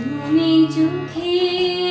তুমি চোখে